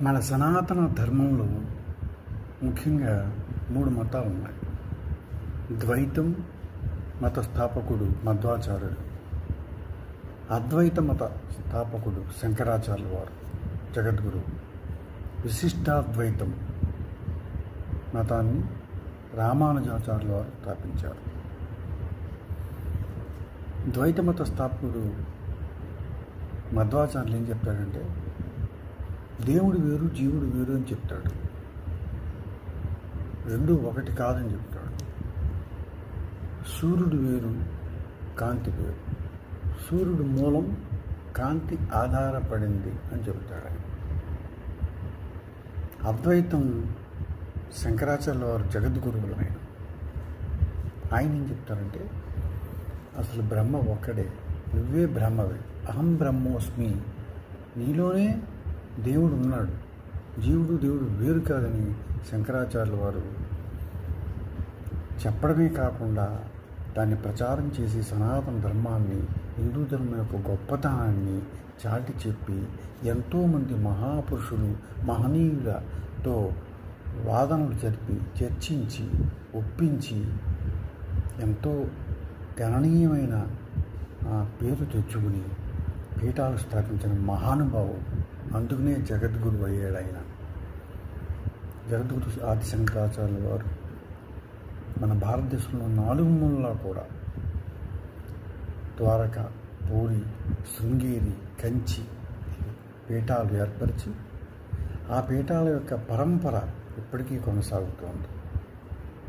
మన సనాతన ధర్మంలో ముఖ్యంగా మూడు మతాలు ఉన్నాయి. ద్వైతం మత స్థాపకుడు మధ్వాచార్యుడు. అద్వైత మత స్థాపకుడు శంకరాచార్యుల వారు జగద్గురు విశిష్టాద్వైతం మతాన్ని రామానుజాచార్యుల వారు స్థాపించారు. ద్వైత మత స్థాపకుడు మధ్వాచార్యులు ఏం చెప్తాడంటే దేవుడు వేరు జీవుడు వేరు అని చెప్తాడు. రెండు ఒకటి కాదని చెప్తాడు. సూర్యుడు వేరు కాంతి వేరు. సూర్యుడు మూలం కాంతి ఆధారపడింది అని చెబుతాడు ఆయన. అద్వైతం శంకరాచార్య వారు జగద్గురువులు ఆయన ఆయన ఏం చెప్తారంటే అసలు బ్రహ్మ ఒక్కడే నువ్వే బ్రహ్మవే అహం బ్రహ్మోస్మి నీలోనే దేవుడు ఉన్నాడు జీవుడు దేవుడు వేరు కాదని శంకరాచార్యుల వారు చెప్పడమే కాకుండా దాన్ని ప్రచారం చేసి సనాతన ధర్మాన్ని హిందూ ధర్మం యొక్క గొప్పతనాన్ని చాటి చెప్పి ఎంతోమంది మహాపురుషులు మహనీయులతో వాదనలు జరిపి చర్చించి ఒప్పించి ఎంతో గణనీయమైన పేరు తెచ్చుకుని పీఠాలు స్థాపించిన మహానుభావుడు. అందుకనే జగద్గురు అయ్యాడు ఆయన జగద్గురు ఆది శంకరాచార్యుల వారు మన భారతదేశంలో నాలుగు మూలలా కూడా ద్వారక పూరి శృంగేరి కంచి పీఠాలు ఏర్పరిచి ఆ పీఠాల యొక్క పరంపర ఇప్పటికీ కొనసాగుతోంది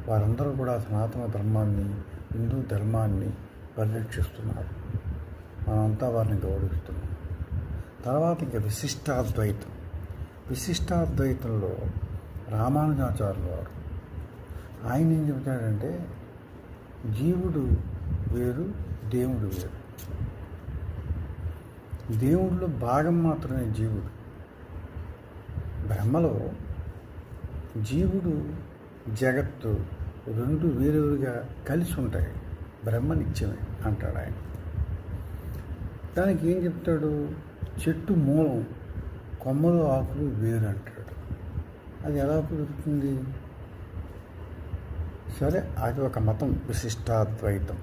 వారందరూ కూడా సనాతన ధర్మాన్ని హిందూ ధర్మాన్ని పరిరక్షిస్తున్నారు. మనమంతా వారిని గౌరవిస్తున్నాం. తర్వాత ఇంకా విశిష్టాద్వైతం. విశిష్టాద్వైతంలో రామానుజాచార్యులు వారు. ఆయన ఏం చెబుతాడంటే జీవుడు వేరు దేవుడు వేరు. దేవుడిలో భాగం మాత్రమే జీవుడు. బ్రహ్మలో జీవుడు జగత్తు రెండు వేరుగా కలిసి ఉంటాయి. బ్రహ్మ నిత్యమే అంటాడు ఆయన. దానికి ఏం చెప్తాడు? చెట్టు మూలం కొమ్మలు ఆకులు వేరు అంటాడు అది ఎలా కుదురుతుంది? సరే అది ఒక మతం విశిష్టాద్వైతం.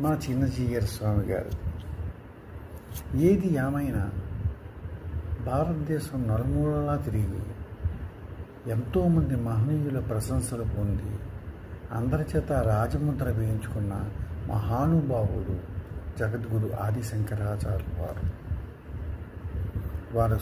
మన చిన్నజీయర స్వామి గారు. ఏది ఏమైనా భారతదేశం నలుమూలలా తిరిగి ఎంతోమంది మహనీయుల ప్రశంసలు పొంది అందరి చేత రాజముద్ర వేయించుకున్న మహానుభావుడు జగద్గురు ఆదిశంకరాచార్య వారు. వారు